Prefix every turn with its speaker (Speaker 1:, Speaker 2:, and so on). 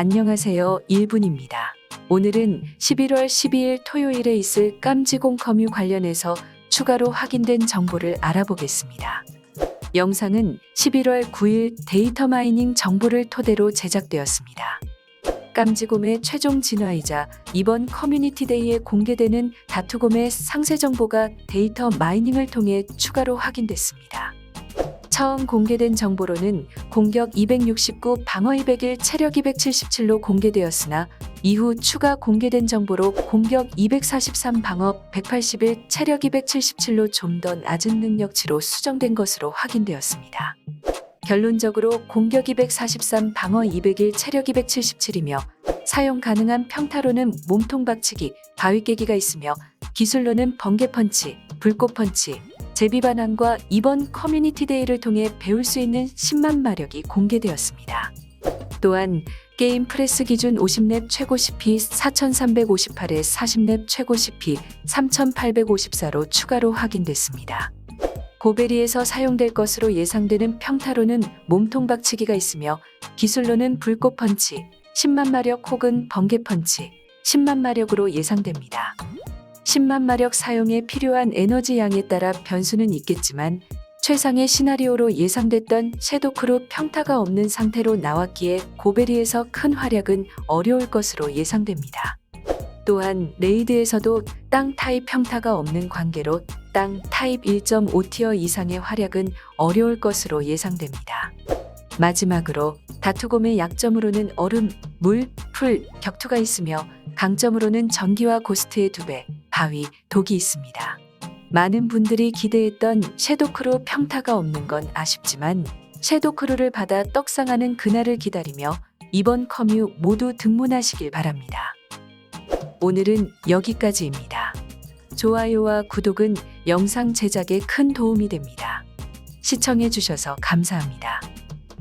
Speaker 1: 안녕하세요. 1분입니다. 오늘은 11월 12일 토요일에 있을 깜지공 커뮤 관련해서 추가로 확인된 정보를 알아보겠습니다. 영상은 11월 9일 데이터 마이닝 정보를 토대로 제작되었습니다. 깜지곰의 최종 진화이자 이번 커뮤니티 데이에 공개되는 다투곰의 상세 정보가 데이터 마이닝을 통해 추가로 확인됐습니다. 처음 공개된 정보로는 공격 269, 방어 201, 체력 277로 공개되었으나 이후 추가 공개된 정보로 공격 243, 방어 181, 체력 277로 좀 더 낮은 능력치로 수정된 것으로 확인되었습니다. 결론적으로 공격 243, 방어 201, 체력 277이며 사용 가능한 평타로는 몸통 박치기, 바위 깨기가 있으며 기술로는 번개 펀치, 불꽃 펀치, 제비 반항과 이번 커뮤니티 데이를 통해 배울 수 있는 10만 마력이 공개되었습니다. 또한 게임 프레스 기준 50렙 최고 CP 4358에 40렙 최고 CP 3854로 추가로 확인됐습니다. 고베리에서 사용될 것으로 예상되는 평타로는 몸통 박치기가 있으며 기술로는 불꽃 펀치, 10만 마력 혹은 번개 펀치, 10만 마력으로 예상됩니다. 10만 마력 사용에 필요한 에너지 양에 따라 변수는 있겠지만 최상의 시나리오로 예상됐던 섀도크로 평타가 없는 상태로 나왔기에 고베리에서 큰 활약은 어려울 것으로 예상됩니다. 또한 레이드에서도 땅 타입 평타가 없는 관계로 땅 타입 1.5티어 이상의 활약은 어려울 것으로 예상됩니다. 마지막으로 다투곰의 약점으로는 얼음, 물, 풀, 격투가 있으며 강점으로는 전기와 고스트의 두 배, 바위, 독이 있습니다. 많은 분들이 기대했던 섀도크로 평타가 없는 건 아쉽지만 섀도크루를 받아 떡상하는 그날을 기다리며 이번 커뮤 모두 등문하시길 바랍니다. 오늘은 여기까지입니다. 좋아요와 구독은 영상 제작에 큰 도움이 됩니다. 시청해 주셔서 감사합니다.